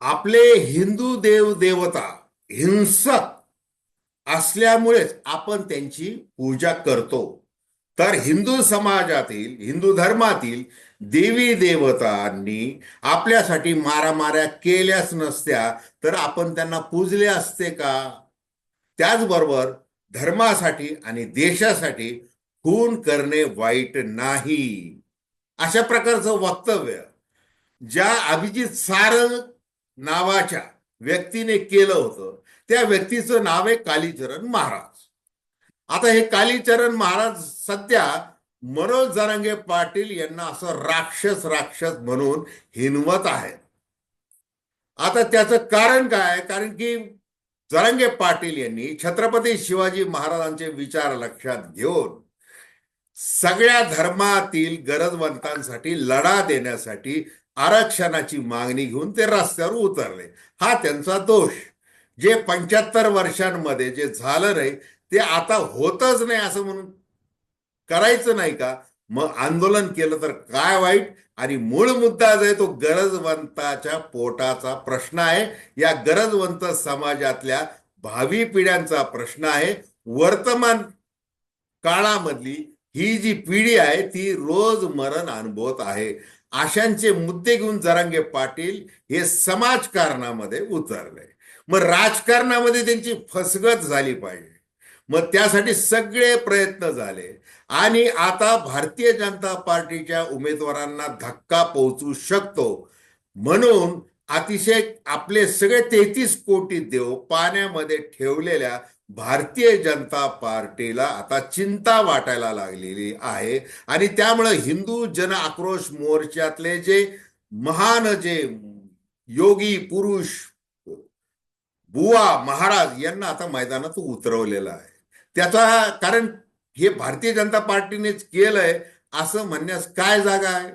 आपले हिंदू देव देवता हिंसक असल्यामुळेच आपण त्यांची पूजा करतो. तर हिंदू समाजातील हिंदू धर्मातील देवी देवतांनी आपल्यासाठी मारामाऱ्या केल्याच नसत्या तर आपण त्यांना पूजले असते का? त्याचबरोबर धर्मासाठी आणि देशासाठी खून करणे वाईट नाही. अशा प्रकारचं वक्तव्य ज्या अभिजित सारंग नावाच्या व्यक्तीने केलं होतं. त्या व्यक्तीचं नाव आहे कालीचरण महाराज. आता हे कालीचरण महाराज सध्या मनोज जरांगे पाटील यांना असं राक्षस राक्षस म्हणून हिनवत आहेत. आता त्याचं कारण काय कारण की जरांगे पाटील यांनी छत्रपती शिवाजी महाराजांचे विचार लक्षात घेऊन सगळ्या धर्मातील गरजवंतांसाठी लढा देण्यासाठी आरक्षणाची मागणी घेऊन ते रस्त्यावर उतरले. हा त्यांचा दोष. जे पंच्याहत्तर वर्षांमध्ये जे झालं नाही ते आता होतच नाही असं म्हणून करायचं नाही का? मग आंदोलन केलं तर काय वाईट? आणि मूळ मुद्दा जो आहे तो गरजवंताच्या पोटाचा प्रश्न आहे. या गरजवंत समाजातल्या भावी पिढ्यांचा प्रश्न आहे. वर्तमान काळामधली ही जी पिढी आहे ती रोज मरण अनुभवत आहे. आशांचे मुद्दे घेऊन जरांगे पाटील हे समाजकारणामध्ये उतरले. मग राजकारणामध्ये त्यांची फसगत झाली पाहिजे. मग त्यासाठी सगळे प्रयत्न झाले. आणि आता भारतीय जनता पार्टीच्या उमेदवारांना धक्का पोहोचू शकतो. म्हणून अतिशय आपले सगळे तेहतीस कोटी देव पाण्यामध्ये ठेवलेल्या भारतीय जनता पार्टीला आता चिंता वाटायला लागलेली आहे. आणि त्यामुळे हिंदू जन आक्रोश मोर्चातले जे महान जे योगी पुरुष बुवा महाराज यांना आता मैदानात उतरवलेलं आहे. त्याचा कारण हे भारतीय जनता पार्टीनेच केलंय असं म्हणण्यास काय जागा आहे?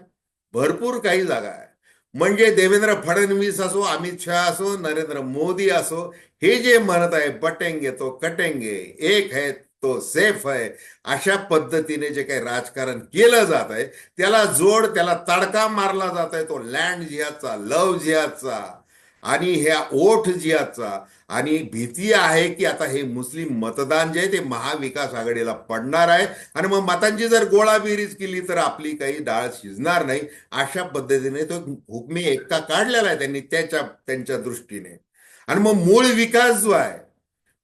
भरपूर काही जागा आहे. म्हणजे देवेंद्र फडणवीस असो अमित शहा असो नरेंद्र मोदी असो हे जे म्हणत आहे बटेंगे तो कटेंगे एक है तो सेफ आहे अशा पद्धतीने जे काही राजकारण केलं जात आहे त्याला जोड त्याला तडका मारला जात आहे तो लँड जिहादचा लव जिहादचा. आणि ह्या ओठ जियाचा आणि भीती आहे की आता हे मुस्लिम मतदान जे आहे ते महाविकास आघाडीला पडणार आहे. आणि मग मतांची जर गोळाबेरीज केली तर आपली काही डाळ शिजणार नाही. अशा पद्धतीने तो हुकमी एकता काढलेला आहे त्यांनी त्याच्या त्यांच्या दृष्टीने. आणि मग मूळ विकास जो आहे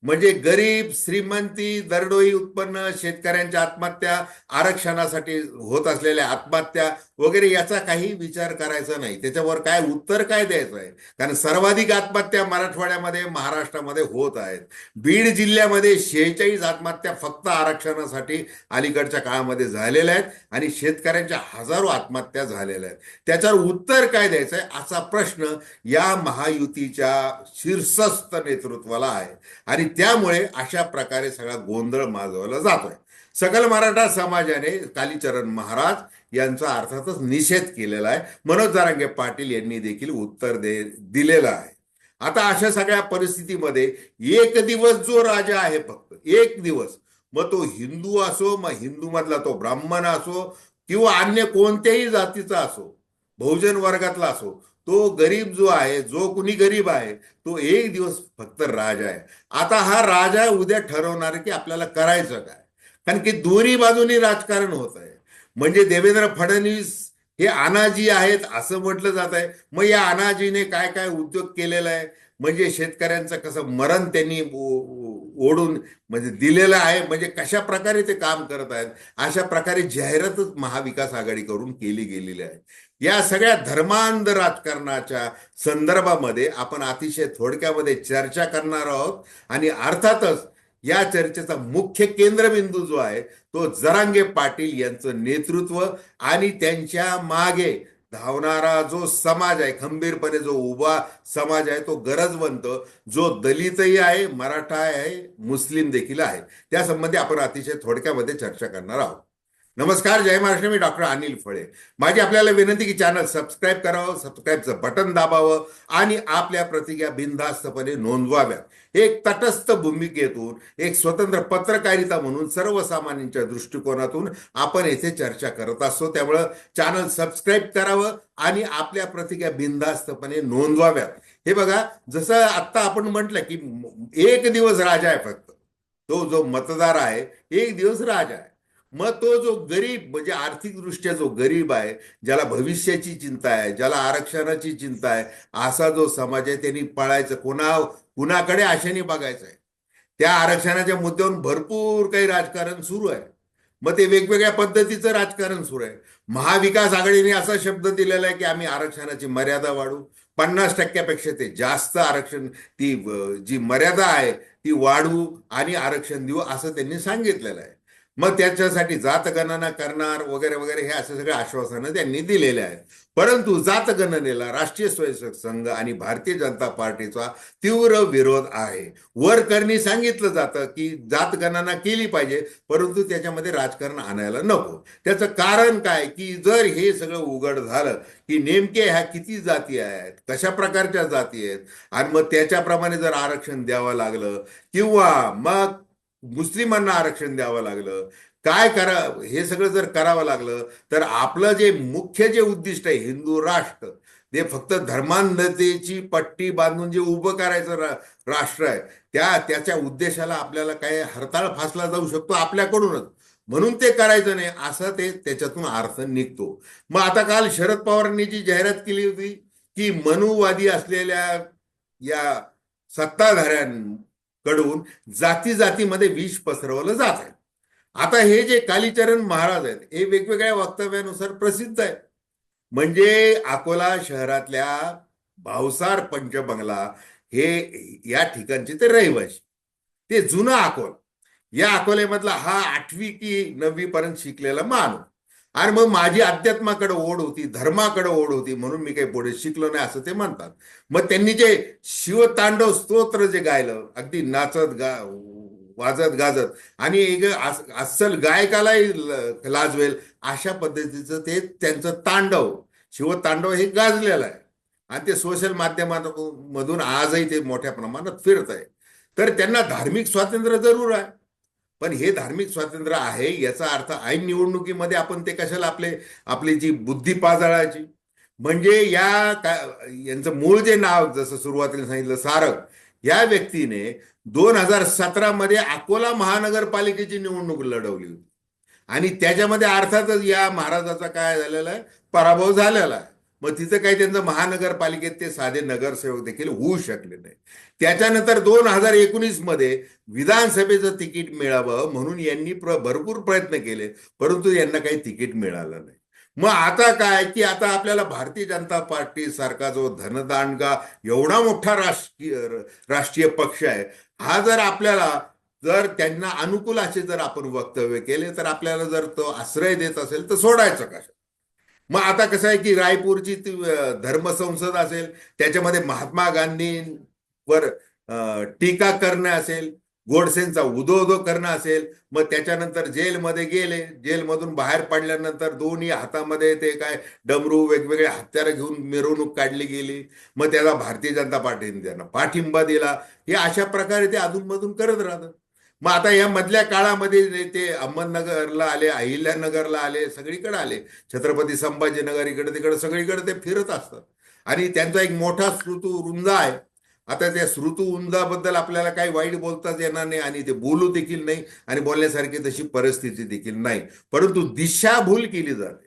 म्हणजे गरीब श्रीमंती दरडोई उत्पन्न शेतकऱ्यांच्या आत्महत्या आरक्षणासाठी होत असलेल्या आत्महत्या वगैरे याचा काही विचार करायचा नाही. त्याच्यावर काय उत्तर काय द्यायचं आहे? कारण सर्वाधिक आत्महत्या मराठवाड्यामध्ये महाराष्ट्रामध्ये होत आहेत. बीड जिल्ह्यामध्ये शेहेचाळीस आत्महत्या फक्त आरक्षणासाठी अलीकडच्या काळामध्ये झालेल्या आहेत आणि शेतकऱ्यांच्या हजारो आत्महत्या झालेल्या आहेत. त्याच्यावर उत्तर काय द्यायचं आहे? असा प्रश्न या महायुतीच्या शीर्षस्थ नेतृत्वाला आहे. आणि त्यामुळे अशा प्रकारे सगळा गोंधळ माजवला जातोय. सकल मराठा समाजाने कालीचरण महाराज यांचा अर्थातच निषेध केलेला आहे. मनोज जारांगे पाटील यांनी देखील उत्तर दे दिलेलं आहे. आता अशा सगळ्या परिस्थितीमध्ये एक दिवस जो राजा आहे फक्त एक दिवस मग तो हिंदू असो मग हिंदू मधला तो ब्राह्मण असो किंवा अन्य कोणत्याही जातीचा असो बहुजन वर्गातला असो तो गरीब जो आहे जो कुणी गरीब आहे तो एक दिवस फक्त राजा आहे. आता हा राजा उद्या ठरवणार की आपल्याला करायचं काय? कारण की दोन्ही बाजूनी राजकारण होत आहे. म्हणजे देवेंद्र फडणवीस हे अनाजी आहेत असं म्हटलं जात आहे. मग या अनाजीने काय काय उद्योग केलेला आहे? म्हणजे शेतकऱ्यांचं कसं मरण त्यांनी ओढून म्हणजे दिलेलं आहे. म्हणजे कशा प्रकारे ते काम करत आहेत? अशा प्रकारे जाहिरातच महाविकास आघाडी करून केली गेलेली आहे. या सगळ्या धर्मांध राजकारणाच्या संदर्भामध्ये आपण अतिशय थोडक्यामध्ये चर्चा करणार आहोत. आणि अर्थातच या चर्चेचा मुख्य केंद्रबिंदू जो आहे तो जरांगे पाटील यांचं नेतृत्व आणि त्यांच्या मागे धावणारा जो समाज आहे खंबीरपणे जो उभा समाज आहे तो गरजवंत जो दलितही आहे मराठा आहे मुस्लिम देखील आहे. त्या संबंधी आपण अतिशय थोडक्यामध्ये चर्चा करणार आहोत. नमस्कार जय महाराष्ट्र मी डॉक्टर अनिल फळे. माझी आपल्याला विनंती की चॅनल सबस्क्राईब करावं सबस्क्राईबचं बटन दाबावं आणि आपल्या प्रतिज्ञा बिनधास्तपणे नोंदवाव्यात. एक तटस्थ भूमिकेतून एक स्वतंत्र पत्रकारिता म्हणून सर्वसामान्यांच्या दृष्टिकोनातून आपण येथे चर्चा करत असतो. त्यामुळं चॅनल सबस्क्राईब करावं आणि आपल्या प्रतिज्ञा बिनधास्तपणे नोंदवाव्यात. हे बघा जसं आत्ता आपण म्हटलं की एक दिवस राजा आहे फक्त. तो जो मतदार आहे एक दिवस राजा आहे. मग तो जो गरीब म्हणजे आर्थिकदृष्ट्या जो गरीब आहे ज्याला भविष्याची चिंता आहे ज्याला आरक्षणाची चिंता आहे असा जो समाज आहे त्यांनी पळायचं. कोणा कुणाकडे आशेने बघायचं आहे त्या आरक्षणाच्या मुद्द्यावरून भरपूर काही राजकारण सुरू आहे. मग ते वेगवेगळ्या पद्धतीचं राजकारण सुरू आहे. महाविकास आघाडीने असा शब्द दिलेला आहे की आम्ही आरक्षणाची मर्यादा वाढू. पन्नास टक्क्यापेक्षा ते जास्त आरक्षण ती जी मर्यादा आहे ती वाढवू आणि आरक्षण देऊ असं त्यांनी सांगितलेलं आहे. मग त्याच्यासाठी जातगणना करणार वगैरे वगैरे हे असे सगळे आश्वासनं त्यांनी दिलेले आहेत. परंतु जातगणनेला राष्ट्रीय स्वयंसेवक संघ आणि भारतीय जनता पार्टीचा तीव्र विरोध आहे. वरकरणी सांगितलं जातं की जातगणना केली पाहिजे परंतु त्याच्यामध्ये राजकारण आणायला नको. त्याचं कारण काय? की जर हे सगळं उघड झालं की नेमके ह्या किती जाती आहेत कशा प्रकारच्या जाती आहेत आणि मग त्याच्याप्रमाणे जर आरक्षण द्यावं लागलं किंवा मग मुस्लिमांना आरक्षण द्यावं लागलं. काय करा हे सगळं जर करावं लागलं तर आपलं जे मुख्य जे उद्दिष्ट आहे हिंदू राष्ट्र ते फक्त धर्मांधतेची पट्टी बांधून जे उभं करायचं रा, राष्ट्र आहे त्या त्याच्या उद्देशाला आपल्याला काय हरताळ फासला जाऊ शकतो आपल्याकडूनच. म्हणून ते करायचं नाही असं ते त्याच्यातून अर्थ निघतो. मग आता काल शरद पवारांनी जी जाहिरात केली होती की मनुवादी असलेल्या या सत्ताधाऱ्यां कडून जाती जातीमध्ये विष पसरवलं जात आहे. आता हे जे कालीचरण महाराज आहेत हे वेगवेगळ्या वक्तव्यानुसार प्रसिद्ध आहेत. म्हणजे अकोला शहरातल्या भावसार पंचबंगला हे या ठिकाणचे ते रहिवासी ते जुनं अकोल. या अकोल्यामधला हा आठवी की नववी पर्यंत शिकलेला माणूस. आणि मग माझी अध्यात्माकडे ओढ होती धर्माकडे ओढ होती म्हणून मी काही पुढे शिकलो नाही असं ते म्हणतात. मग त्यांनी जे शिवतांडव स्तोत्र जे गायलं अगदी नाचत गा वाजत गाजत आणि एक अस्सल गायकालाही लाजवेल अशा पद्धतीचं ते त्यांचं तांडव शिवतांडव हे गाजलेलं आहे. आणि ते सोशल माध्यमांमधून आजही ते मोठ्या प्रमाणात फिरत आहे. तर त्यांना धार्मिक स्वातंत्र्य जरूर आहे. पण हे धार्मिक स्वातंत्र्य आहे याचा अर्थ ऐन निवडणुकीमध्ये आपण ते कशाला आपले आपली जी बुद्धी पाजाळायची? म्हणजे या का यांचं मूळ जे नाव जसं सुरुवातीला सांगितलं सारक या व्यक्तीने दोन हजार सतरा मध्ये अकोला महानगरपालिकेची निवडणूक लढवली होती. आणि त्याच्यामध्ये अर्थातच या महाराजाचा काय झालेला आहे? पराभव झालेला आहे. मग तिथं काही त्यांचं महानगरपालिकेत ते साधे नगरसेवक देखील होऊ शकले नाही. त्याच्यानंतर दोन हजार एकोणीसमध्ये विधानसभेचं तिकीट मिळावं म्हणून यांनी प्र भरपूर प्रयत्न केले परंतु यांना काही तिकीट मिळालं नाही. मग आता काय की आता आपल्याला भारतीय जनता पार्टी सारखा जो धनदांडगा एवढा मोठा राष्ट्रीय राष्ट्रीय पक्ष आहे हा जर आपल्याला जर त्यांना अनुकूल असे जर आपण वक्तव्य केले तर आपल्याला जर तो आश्रय देत असेल तर सोडायचं कसं मग आता कसं आहे की रायपूरची ती, धर्मसंसद असेल त्याच्यामध्ये महात्मा गांधींवर टीका करणं असेल गोडसेंचा उदो करणं असेल मग त्याच्यानंतर जेलमध्ये गेले जेलमधून बाहेर पडल्यानंतर दोन्ही हातामध्ये ते काय डमरू वेगवेगळे हत्यारं घेऊन मिरवणूक काढली गेली मग त्याला भारतीय जनता पार्टीने त्यांना पाठिंबा दिला. हे अशा प्रकारे ते अधूनमधून करत राहतं मग आता या मधल्या काळामध्ये ते अहमदनगरला आले अहिल्यानगरला आले सगळीकडे आले. छत्रपती संभाजीनगर इकडे तिकडे सगळीकडे ते फिरत असतात. आणि त्यांचा एक मोठा श्रुतू रुंजा आहे. आता त्या श्रुतू उंजाबद्दल आपल्याला काही वाईट बोलताच येणार नाही आणि ते बोलू देखील नाही आणि बोलण्यासारखी तशी परिस्थिती देखील नाही. परंतु दिशाभूल केली जाते.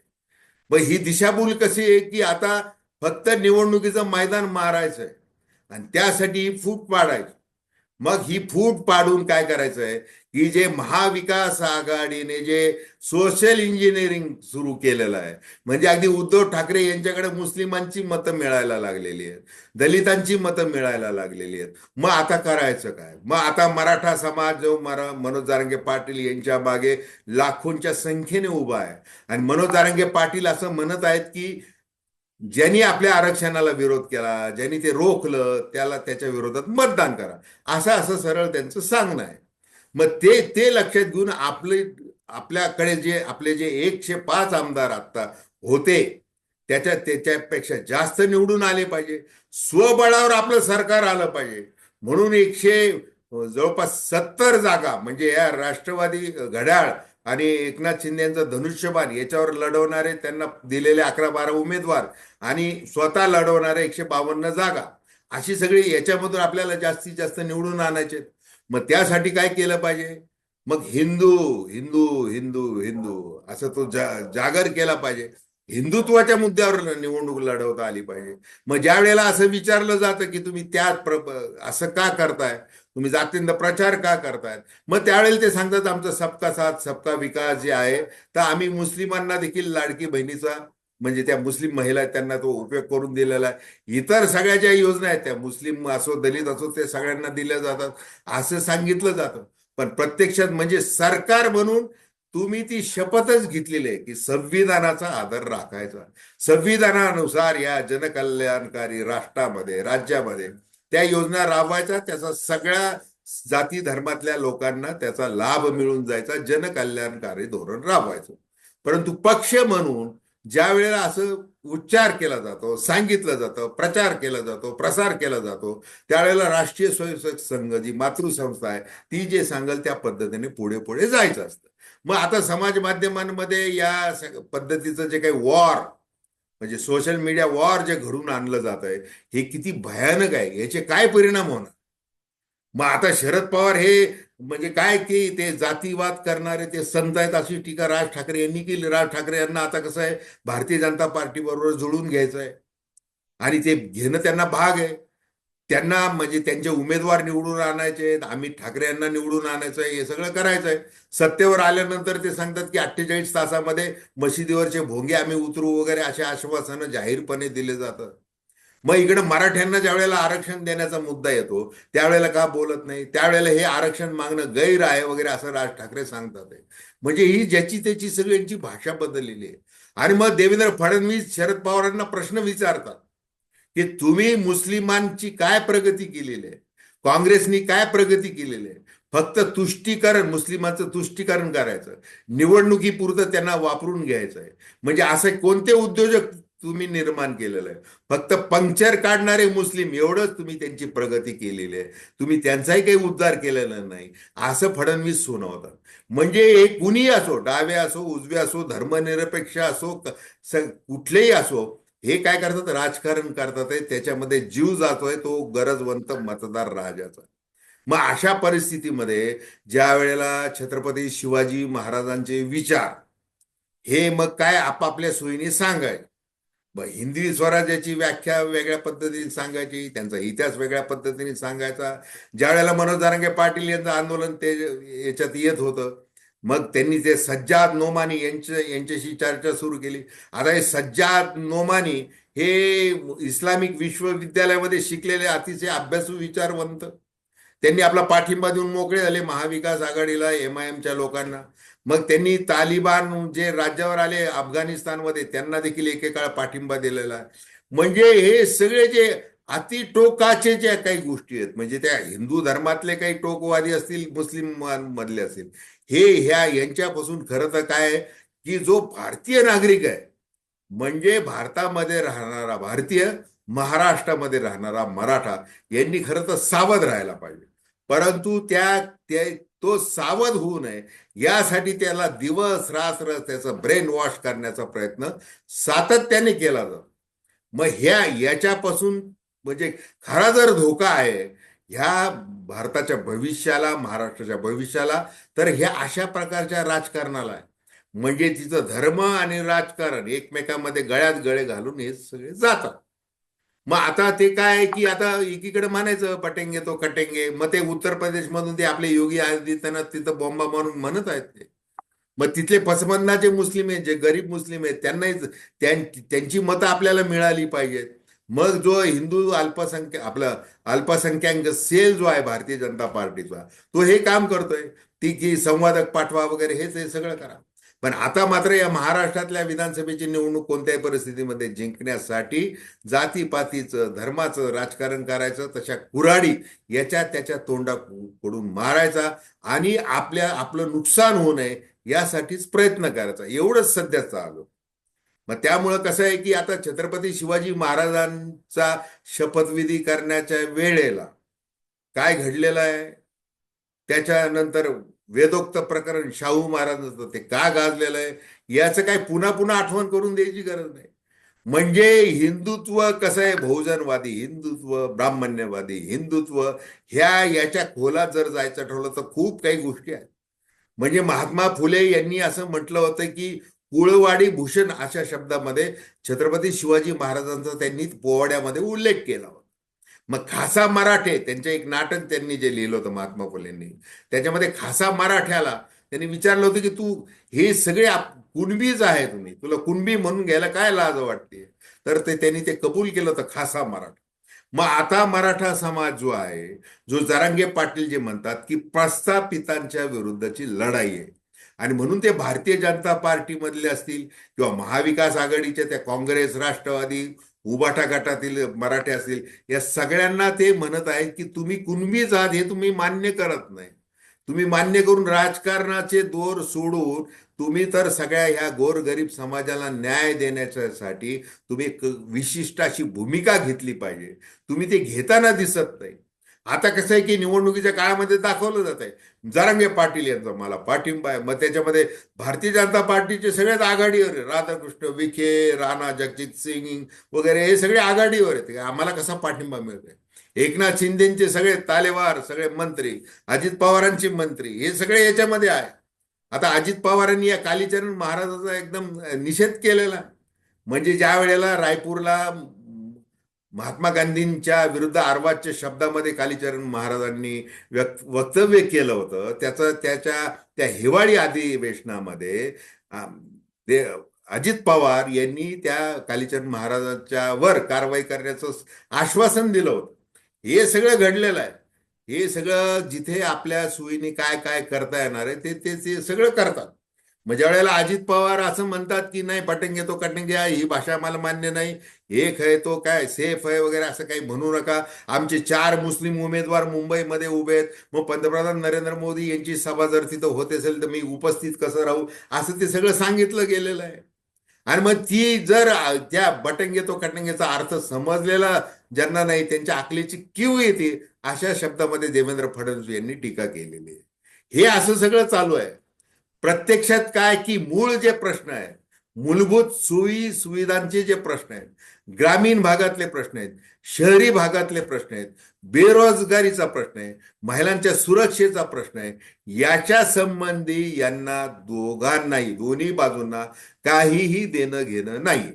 मग ही दिशाभूल कशी आहे की आता फक्त निवडणुकीचं मैदान मारायचं आहे आणि त्यासाठी फूट पाडायचं. मग ही फूट पाडून काय करायचं आहे की जे महाविकास आघाडीने जे सोशल इंजिनिअरिंग सुरू केलेलं आहे म्हणजे अगदी उद्धव ठाकरे यांच्याकडे मुस्लिमांची मतं मिळायला लागलेली आहेत दलितांची मतं मिळायला लागलेली आहेत. मग आता करायचं काय? मग आता मराठा समाज जो मरा मनोज जारंगे पाटील यांच्या मागे लाखोंच्या संख्येने उभा आहे. आणि मनोज जारंगे पाटील असं म्हणत आहेत की ज्यांनी आपल्या आरक्षणाला विरोध केला ज्यांनी ते रोखलं त्याला त्याच्या विरोधात मतदान करा. असं असं सरळ त्यांचं सांगणं आहे. मग ते ते लक्षात घेऊन आपले आपल्याकडे जे आपले जे एकशे पाच आमदार आता होते त्याच्या त्याच्यापेक्षा जास्त निवडून आले पाहिजे. स्वबळावर आपलं सरकार आलं पाहिजे. म्हणून एकशे जवळपास सत्तर जागा म्हणजे या राष्ट्रवादी घड्याळ आणि एकनाथ शिंदे यांचा धनुष्यबाण याच्यावर लढवणारे त्यांना दिलेले अकरा बारा उमेदवार आणि स्वतः लढवणारे एकशे बावन्न जागा. अशी सगळी याच्यामधून आपल्याला जास्तीत जास्त निवडून आणायचे मग त्यासाठी काय केलं पाहिजे? मग हिंदू हिंदू हिंदू हिंदू असं तो जा जागर केला पाहिजे. हिंदुत्वाच्या मुद्द्यावर निवडणूक लढवता आली पाहिजे. मग ज्या वेळेला असं विचारलं जातं की तुम्ही त्या प्र असं का करताय? तुम्ही जातींना प्रचार का करतायत? मग त्यावेळेला ते सांगतात आमचा सबका साथ सबका विकास जे आहे तर आम्ही मुस्लिमांना देखील लाडकी बहिणीचा म्हणजे त्या मुस्लिम महिला त्यांना तो उपयोग करून दिलेला आहे. इतर सगळ्या ज्या योजना आहेत त्या मुस्लिम असो दलित असो ते सगळ्यांना दिल्या जातात. असं सांगितलं जातं. पण प्रत्यक्षात म्हणजे सरकार म्हणून तुम्ही ती शपथच घेतलेली आहे की संविधानाचा आदर राखायचा. संविधानानुसार या जनकल्याणकारी राष्ट्रामध्ये राज्यामध्ये त्या योजना राबवायच्या त्याचा सगळ्या जाती धर्मातल्या लोकांना त्याचा लाभ मिळून जायचा जनकल्याणकारी धोरण राबवायचं. परंतु पक्ष म्हणून ज्या वेळेला असं उच्चार केला जातो सांगितलं जातं प्रचार केला जातो प्रसार केला जातो त्यावेळेला राष्ट्रीय स्वयंसेवक संघ जी मातृसंस्था आहे ती जे सांगेल त्या पद्धतीने पुढे पुढे जायचं असतं. मग आता समाज माध्यमांमध्ये या पद्धतीचं जे काही वॉर म्हणजे सोशल मीडिया वॉर जे घडून आणलं जात आहे हे किती भयानक आहे याचे काय परिणाम होणार? मग आता शरद पवार हे म्हणजे काय की ते जातीवाद करणारे ते संत आहेत अशी टीका राज ठाकरे यांनी केली. राज ठाकरे यांना आता कसं आहे भारतीय जनता पार्टी बरोबर जुळून घ्यायचं आहे. आणि ते घेणं त्यांना भाग आहे. त्यांना म्हणजे त्यांचे उमेदवार निवडून आणायचे आहेत अमित ठाकरे यांना निवडून आणायचं आहे हे सगळं करायचं आहे सत्तेवर आल्यानंतर ते सांगतात की अठ्ठेचाळीस तासामध्ये मशिदीवरचे भोंगे आम्ही उतरू वगैरे असे आश्वासनं जाहीरपणे दिले जातात. मग इकडे मराठ्यांना ज्यावेळेला आरक्षण देण्याचा मुद्दा येतो त्यावेळेला का बोलत नाही? त्यावेळेला हे आरक्षण मागणं गैर आहे वगैरे असं राज ठाकरे सांगतात म्हणजे ही ज्याची त्याची सगळ्यांची भाषा बदललेली आहे. आणि मग देवेंद्र फडणवीस शरद पवारांना प्रश्न विचारतात. की तुम्ही मुस्लिमांची काय प्रगती केलेली आहे? काँग्रेसनी काय प्रगती केलेली आहे? फक्त तुष्टीकरण मुस्लिमांचं तुष्टीकरण करायचं. निवडणुकीपुरतं त्यांना वापरून घ्यायचं आहे. म्हणजे असे कोणते उद्योजक तुम्ही निर्माण केलेलं आहे? फक्त पंक्चर काढणारे मुस्लिम एवढंच तुम्ही त्यांची प्रगती केलेली आहे. तुम्ही त्यांचाही काही उद्धार केलेला नाही. असं फडणवीस सुनावतात. म्हणजे एक कुणी असो डावे असो उजवे असो धर्मनिरपेक्ष असो कुठलेही असो हे काय करतात? राजकारण करतात त्याच्यामध्ये जीव जातोय तो गरजवंत मतदार राजाचा मग अशा परिस्थितीमध्ये ज्या वेळेला छत्रपती शिवाजी महाराजांचे विचार हे मग काय आपापल्या सोयीने सांगाय मग हिंदी स्वराज्याची व्याख्या वेगळ्या पद्धतीने सांगायची त्यांचा इतिहास वेगळ्या पद्धतीने सांगायचा. ज्या वेळेला मनोज दारंगे पाटील यांचं आंदोलन ते याच्यात येत होतं मग त्यांनी ते सज्जाद नोमानी यांच्या यांच्याशी चर्चा सुरू केली. आता हे सज्जाद नोमानी हे इस्लामिक विश्वविद्यालयामध्ये शिकलेले अतिशय अभ्यासू विचारवंत त्यांनी आपला पाठिंबा देऊन मोकळे झाले महाविकास आघाडीला एम आय एमच्या लोकांना. मग त्यांनी तालिबान जे राज्यावर आले अफगाणिस्तानमध्ये त्यांना देखील एकेकाळ पाठिंबा दिलेला. आहे म्हणजे हे सगळे जे अति टोकाचे ज्या काही गोष्टी आहेत म्हणजे त्या हिंदू धर्मातले काही टोकवादी असतील मुस्लिम मधले असतील हे ह्या यांच्यापासून खरं तर काय की जो भारतीय नागरिक आहे म्हणजे भारतामध्ये राहणारा भारतीय महाराष्ट्रामध्ये राहणारा मराठा यांनी खरं तर सावध राहायला पाहिजे. परंतु त्या ते तो सावध होऊ नये यासाठी त्याला दिवस रात्र त्याचं ब्रेन वॉश करण्याचा प्रयत्न सातत्याने केला जातो. मग ह्या याच्यापासून म्हणजे खरा जर धोका आहे ह्या भारताच्या भविष्याला महाराष्ट्राच्या भविष्याला तर ह्या अशा प्रकारच्या राजकारणाला आहे. म्हणजे तिचं धर्म आणि राजकारण एकमेकांमध्ये गळ्यात गळे घालून हे सगळे जातात. मग आता ते काय आहे की आता एकीकडे म्हणायचं पटेंगे तो कटेंगे. मग ते उत्तर प्रदेशमधून ते आपले योगी आदित्यनाथ तिथं बॉम्बा मारून म्हणत आहेत ते. मग तिथले पसमंदाचे मुस्लिम आहेत जे गरीब मुस्लिम आहेत त्यांनाही त्यांची मतं आपल्याला मिळाली पाहिजेत. मग जो हिंदू अल्पसंख्या आपला अल्पसंख्याक सेल जो आहे भारतीय जनता पार्टीचा तो हे काम करतोय. ती की संवादक पाठवा वगैरे हेच हे सगळं करा. पण आता मात्र या महाराष्ट्रातल्या विधानसभेची निवडणूक कोणत्याही परिस्थितीमध्ये जिंकण्यासाठी जातीपातीचं धर्माचं राजकारण करायचं तशा कुऱ्हाडी याच्या त्याच्या तोंडाकडून मारायचा आणि आपल्या आपलं नुकसान होऊ नये यासाठीच प्रयत्न करायचा. एवढंच सध्या चालू मग त्यामुळं कसं आहे की आता छत्रपती शिवाजी महाराजांचा शपथविधी करण्याच्या वेळेला काय घडलेलं आहे? त्याच्यानंतर वेदोक्त प्रकरण शाहू महाराजांचं ते का गाजलेलं आहे? याचं काय पुन्हा पुन्हा आठवण करून द्यायची गरज नाही. म्हणजे हिंदुत्व कसं आहे? बहुजनवादी हिंदुत्व ब्राह्मण्यवादी हिंदुत्व ह्या याच्या खोलात जर जायचं ठरवलं तर खूप काही गोष्टी आहेत. म्हणजे महात्मा फुले यांनी असं म्हटलं होतं की कुळवाडी भूषण अशा शब्दामध्ये छत्रपती शिवाजी महाराजांचा त्यांनी पोवाड्यामध्ये उल्लेख केला होता. मग खासा मराठे त्यांचं एक नाटक त्यांनी जे लिहिलं होतं महात्मा फुलेंनी त्याच्यामध्ये खासा मराठ्याला त्यांनी विचारलं होतं की तू हे सगळे कुणबीच आहे तुम्ही? तुला कुणबी म्हणून घ्यायला काय लाज वाटते तर ते त्यांनी ते कबूल केलं होतं खासा मराठा. मग आता मराठा समाज जो आहे जो जरांगे पाटील जे म्हणतात की प्रस्थापितांच्या विरुद्धची लढाई आहे आणि म्हणून ते भारतीय जनता पार्टीमधले असतील किंवा महाविकास आघाडीच्या त्या काँग्रेस राष्ट्रवादी उबाटा गटातील मराठे असतील या सगळ्यांना ते म्हणत आहेत की तुम्ही कुणबीच आहात हे तुम्ही मान्य करत नाही. तुम्ही मान्य करून राजकारणाचे दोर सोडून तुम्ही तर सगळ्या ह्या गोरगरीब समाजाला न्याय देण्याच्यासाठी तुम्ही विशिष्ट अशी भूमिका घेतली पाहिजे. तुम्ही ते घेताना दिसत नाही. आता कसं आहे की निवडणुकीच्या काळामध्ये दाखवलं जात आहे जरांगे पाटील यांचा मला पाठिंबा आहे. मग त्याच्यामध्ये भारतीय जनता पार्टीचे सगळेच आघाडीवर आहे राधाकृष्ण विखे राणा जगजित सिंग वगैरे हे सगळे आघाडीवर आहेत. आम्हाला कसा पाठिंबा मिळतोय? एकनाथ शिंदेचे सगळे तालेवार सगळे मंत्री अजित पवारांचे मंत्री हे सगळे याच्यामध्ये आहे. आता अजित पवारांनी या कालीचरण महाराजाचा एकदम निषेध केलेला. म्हणजे ज्या वेळेला रायपूरला महात्मा गांधींच्या विरुद्ध अर्वाच्य शब्दामध्ये कालीचरण महाराजांनी व्यक्त वक्तव्य केलं होतं. त्याचं त्याच्या त्या हिवाळी अधिवेशनामध्ये ते अजित पवार यांनी त्या कालीचरण महाराजांच्या वर कारवाई करण्याचं आश्वासन दिलं होतं. हे सगळं घडलेलं आहे. हे सगळं जिथे आपल्या सोयीने काय काय करता येणार आहे ते ते ते सगळं करतात. मग ज्या वेळेला अजित पवार असं म्हणतात की नाही पटंगे तो कटंगे ही भाषा मला मान्य नाही एक आहे तो काय सेफ आहे वगैरे असं काही म्हणू नका. आमचे चार मुस्लिम उमेदवार मुंबईमध्ये उभे आहेत. मग पंतप्रधान नरेंद्र मोदी यांची सभा जर तिथं होत असेल तर मी उपस्थित कसं राहू? असं ते सगळं सांगितलं गेलेलं आहे. आणि मग ती जर त्या बटंगे तो कटंगेचा अर्थ समजलेला ज्यांना नाही त्यांच्या आकलीची किव येते अशा शब्दामध्ये देवेंद्र फडणवीस यांनी टीका केलेली आहे. हे असं सगळं चालू आहे. प्रत्यक्षात काय की मूळ जे प्रश्न आहेत मूलभूत सोयी सुविधांचे जे प्रश्न आहेत ग्रामीण भागातले प्रश्न आहेत शहरी भागातले प्रश्न आहेत बेरोजगारीचा प्रश्न आहे महिलांच्या सुरक्षेचा प्रश्न आहे याच्या संबंधी यांना दोघांनाही दोन्ही बाजूंना काहीही देणं घेणं नाही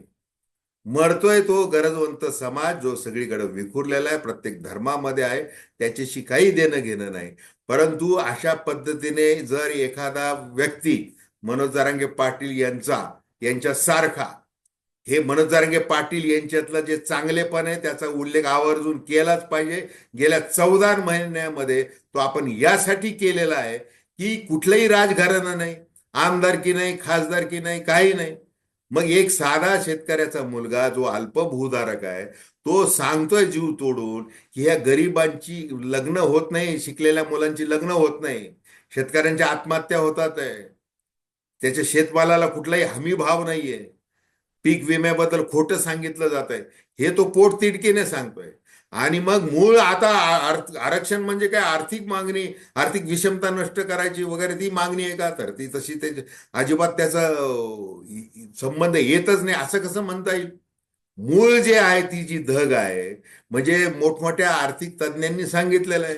मरतोय तो गरजवंत समाज जो सगळीकडे विखुरलेला आहे प्रत्येक धर्मामध्ये आहे त्याच्याशी काही देणं घेणं नाही. परंतु अशा पद्धतीने जर एखादा व्यक्ती मनोज जरांगे पाटील यांचा यांच्या सारखा हे मनोज जरांगे पाटील यांच्यातलं जे चांगलेपण आहे त्याचा उल्लेख आवर्जून केलाच पाहिजे. गेल्या चौदा महिन्यामध्ये तो आपण यासाठी केलेला आहे की कुठलंही राजघराणं नाही आमदारकी नाही खासदारकी नाही काही नाही. मग एक साधा शेतकऱ्याचा मुलगा जो अल्पभूधारक आहे तो सांगतोय जीव तोडून की ह्या गरिबांची लग्न होत नाही शिकलेल्या मुलांची लग्न होत नाही. शेतकऱ्यांच्या आत्महत्या होतात आहे. त्याच्या शेतमालाला कुठलाही हमी भाव नाहीये. पीक विम्याबद्दल खोटं सांगितलं जात आहे हे तो पोट तिडकीने सांगतोय. आणि मग मूळ आता आरक्षण म्हणजे काय? आर्थिक मागणी आर्थिक विषमता नष्ट करायची वगैरे ती मागणी आहे का? तर ती तशी ते अजिबात त्याचा संबंध येतच नाही असं कसं म्हणता येईल? मूळ जे आहे ती जी धग आहे म्हणजे मोठमोठ्या आर्थिक तज्ज्ञांनी सांगितलेलं आहे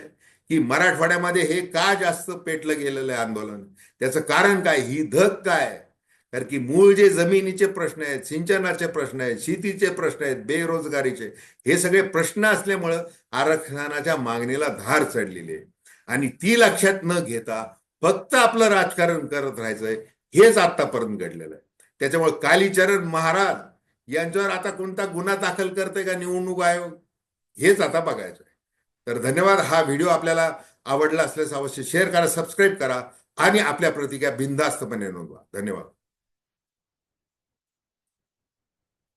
की मराठवाड्यामध्ये हे का जास्त पेटलं गेलेलं आहे आंदोलन? त्याचं कारण काय? ही धग काय? कारण की मूळ जे जमिनीचे प्रश्न आहेत सिंचनाचे प्रश्न आहेत शेतीचे प्रश्न आहेत बेरोजगारीचे हे सगळे प्रश्न असल्यामुळं आरक्षणाच्या मागणीला धार चढलेली आहे. आणि ती लक्षात न घेता फक्त आपलं राजकारण करत राहायचंय हेच आतापर्यंत घडलेलं आहे. त्याच्यामुळे कालीचरण महाराज यांच्यावर आता कोणता गुन्हा दाखल करते का निवडणूक आयोग? हेच आता बघायचं आहे. तर धन्यवाद. हा व्हिडिओ आपल्याला आवडला असल्यास अवश्य शेअर करा सबस्क्राईब करा आणि आपल्या प्रतिक्रिया बिनधास्तपणे नोंदवा. धन्यवाद.